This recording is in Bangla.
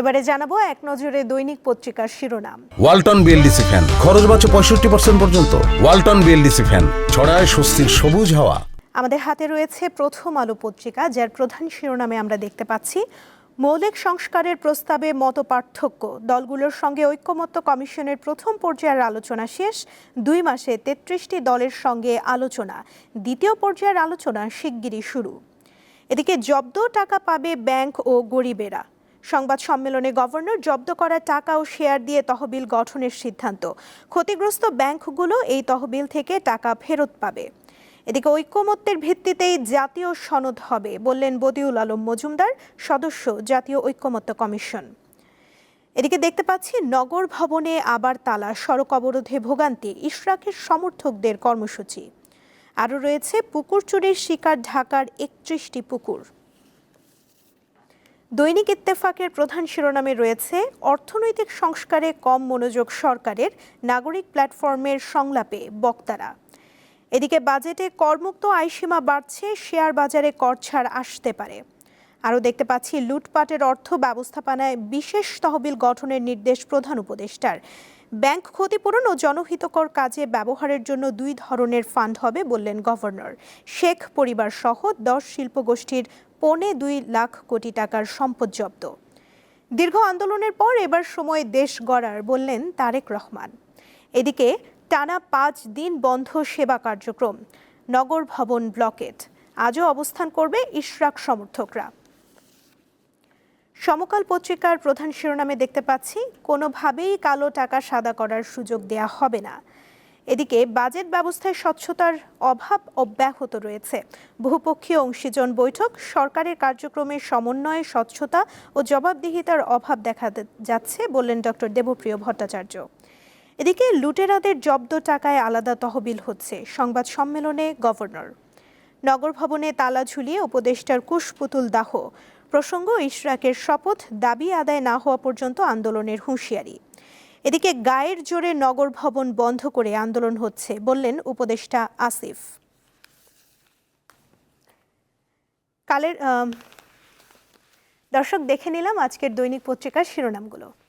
এবারে জানাব এক নজরে দৈনিক পত্রিকার শিরোনাম। Walton BLDC fan. খরচ বাঁচে পঁয়ষট্টি পার্সেন্ট পর্যন্ত। Walton BLDC fan. ছড়ায় স্বস্তির সবুজ হাওয়া। আমাদের হাতে রয়েছে প্রথম আলো পত্রিকা যার প্রধান শিরোনামে আমরা দেখতে পাচ্ছি মৌলিক সংস্কারের প্রস্তাবে মত পার্থক্য দলগুলোর সঙ্গে ঐক্যমত্য কমিশনের প্রথম পর্যায়ের আলোচনা শেষ। দুই মাসে তেত্রিশটি দলের সঙ্গে আলোচনা। দ্বিতীয় পর্যায়ের আলোচনা শিগগিরই শুরু। এদিকে জব্দ টাকা পাবে ব্যাংক ও গরিবেরা। সংবাদ সম্মেলনে গভর্নর জব্দ করা টাকা ও শেয়ার দিয়ে তহবিল গঠনের সিদ্ধান্ত। ক্ষতিগ্রস্ত ব্যাংকগুলো এই তহবিল থেকে টাকা ফেরত পাবে। এদিকে ঐক্যমত্যের ভিত্তিতেই জাতীয় সনদ হবে, বললেন বদিউল আলম মজুমদার, সদস্য জাতীয় ঐক্যমত্য কমিশন। এদিকে দেখতে পাচ্ছি, নগর ভবনে আবার তালা, সড়ক অবরোধে ভোগান্তি, ইশরাকের সমর্থকদের কর্মসূচি। আরও রয়েছে, পুকুর চুরির শিকার ঢাকার একত্রিশটি পুকুর। দৈনিক ইত্তেফাকের প্রধান শিরোনামে রয়েছে, অর্থনৈতিক সংস্কারে কম মনোযোগ সরকারের নাগরিক প্ল্যাটফর্মের সংলাপে বক্তারা। এদিকে বাজেটে করমুক্ত আয়সীমা বাড়ছে, শেয়ার বাজারে কর ছাড় আসতে পারে। আরও দেখতে পাচ্ছি, লুটপাটের অর্থ ব্যবস্থাপনায় বিশেষ তহবিল গঠনের নির্দেশ প্রধান উপদেষ্টার। ব্যাংক ক্ষতিপূরণ ও জনহিতকর কাজে ব্যবহারের জন্য দুই ধরনের ফান্ড হবে বললেন গভর্নর। শেখ পরিবার সহ দশ শিল্পগোষ্ঠীর পৌনে দুই লাখ কোটি টাকার সম্পদ জব্দ। দীর্ঘ আন্দোলনের পর এবার সময় দেশ গড়ার বললেন তারেক রহমান। এদিকে টানা পাঁচ দিন বন্ধ সেবা কার্যক্রম, নগর ভবন ব্লকেট। আজও অবস্থান করবে ইশরাক সমর্থকরা। সমকাল পত্রিকার প্রধান শিরোনামে দেখতে পাচ্ছি, কোনোভাবেই কালো টাকা সাদা করার সুযোগ দেয়া হবে না। এদিকে বাজেট ব্যবস্থায় স্বচ্ছতার অভাব অব্যাহত রয়েছে। বহুপক্ষীয় অংশীজন বৈঠক, সরকারের কার্যক্রমের সমন্বয়ে স্বচ্ছতা ও জবাবদিহিতার অভাব দেখা যাচ্ছে বললেন ডক্টর দেবপ্রিয় ভট্টাচার্য। এদিকে লুটেরাদের জব্দ টাকায় আলাদা তহবিল হচ্ছে, সংবাদ সম্মেলনে গভর্নর। নগর ভবনে তালা ঝুলিয়ে উপদেষ্টার কুশপুতুল দাহ। প্রসঙ্গ, ইশরাকের শপথ দাবি আদায় না হওয়া পর্যন্ত আন্দোলনের হুঁশিয়ারি। এদিকে গায়ের জোরে নগর ভবন বন্ধ করে আন্দোলন হচ্ছে, বললেন উপদেষ্টা আসিফ। কালের দর্শক দেখে নিলাম আজকের দৈনিক পত্রিকার শিরোনামগুলো।